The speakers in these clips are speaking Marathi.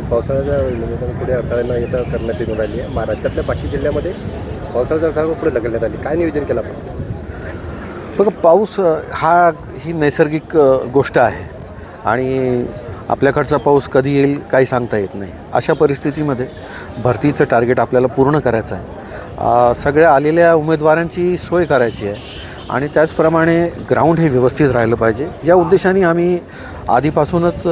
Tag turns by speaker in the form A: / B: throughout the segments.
A: पावसाळ्याच्या निमित्तानं म्हणजे पुढे अडथळ्यांना न येता करण्यात येऊन राहिली आहे. महाराष्ट्रातल्या बाकी जिल्ह्यामध्ये पावसाळ्याच्या अडथळा पुढे ढकलण्यात आली. काय नियोजन केलं आपण?
B: बघा पाऊस हा ही नैसर्गिक गोष्ट आहे. आणि आपल्याकडचा पाऊस कधी येईल काही सांगता येत नाही. अशा परिस्थितीमध्ये भरतीचं टार्गेट आपल्याला पूर्ण करायचं आहे. सगळ्या आलेल्या उमेदवारांची सोय करायची आहे. आणि त्याचप्रमाणे ग्राउंड हे व्यवस्थित राहिलं पाहिजे. या उद्देशाने आम्ही आधीपासूनच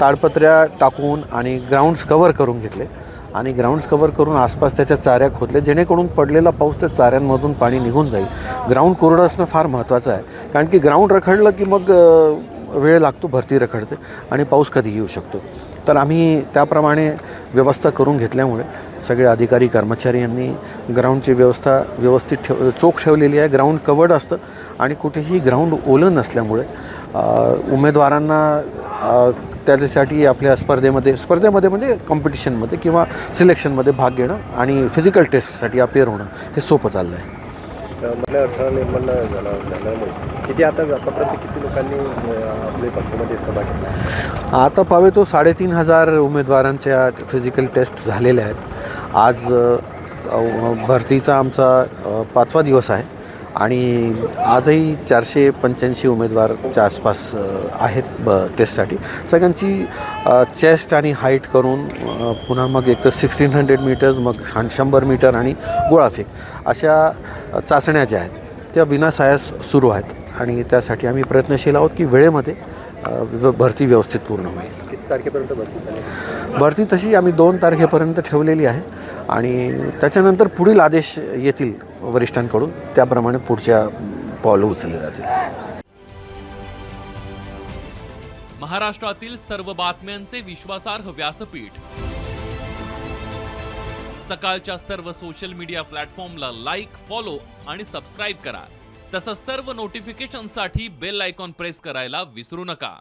B: ताडपत्र्या टाकून आणि ग्राउंड्स कवर करून घेतले. आणि ग्राउंड्स कवर करून आसपास त्याच्या चाऱ्या खोदले जेणेकरून पडलेला पाऊस त्या चाऱ्यांमधून पाणी निघून जाईल. ग्राउंड कोरडं असणं फार महत्त्वाचं आहे. कारण की ग्राउंड रखडलं की मग वेळ लागतो भरती रखडते आणि पाऊस कधी येऊ शकतो. तर आम्ही त्याप्रमाणे व्यवस्था करून घेतल्यामुळे सगळे अधिकारी कर्मचारी यांनी ग्राउंडची व्यवस्था व्यवस्थित ठेव चोख ठेवलेली आहे. ग्राउंड कवर्ड असतं आणि कुठेही ग्राउंड ओलं नसल्यामुळे उमेदवारांना त्याच्यासाठी आपल्या स्पर्धेमध्ये स्पर्धेमध्ये म्हणजे कॉम्पिटिशनमध्ये किंवा सिलेक्शनमध्ये भाग घेणं आणि फिजिकल टेस्टसाठी अपेअर होणं हे सोपं चाललं आहे
A: मला अडथळा निर्माण न झाला झाल्यामुळे किती आता आतापर्यंत किती लोकांनी सहभाग घेतला?
B: आता पावे तो साडेतीन हजार उमेदवारांच्या फिजिकल टेस्ट झालेल्या आहेत. आज भरतीचा आमचा पाचवा दिवस आहे. आणि आजही चारशे पंच्याऐंशी उमेदवारच्या आसपास आहेत ब टेस्टसाठी सगळ्यांची चेस्ट आणि हाईट करून पुन्हा मग एक तर सिक्स्टीन हंड्रेड मीटर्स मग शंभर मीटर आणि गोळाफेक अशा चाचण्या ज्या आहेत त्या विनासायास सुरू आहेत. आणि त्यासाठी आम्ही प्रयत्नशील आहोत की वेळेमध्ये भरती व्यवस्थित पूर्ण होईल.
A: किती तारखेपर्यंत भरती
B: भरती तशी आम्ही दोन तारखेपर्यंत ठेवलेली आहे. आणि त्याच्यानंतर पुढील आदेश येतील वरिष्ठांकडून त्याप्रमाणे पुढच्या पावलं उचलली जातील.
C: महाराष्ट्रातील सर्व बातम्यांचे विश्वासार्ह व्यासपीठ. सकाळच्या सर्व सोशल मीडिया प्लॅटफॉर्मला लाईक फॉलो आणि सबस्क्राईब करा. तसंच सर्व नोटिफिकेशनसाठी बेल आयकॉन प्रेस करायला विसरू नका.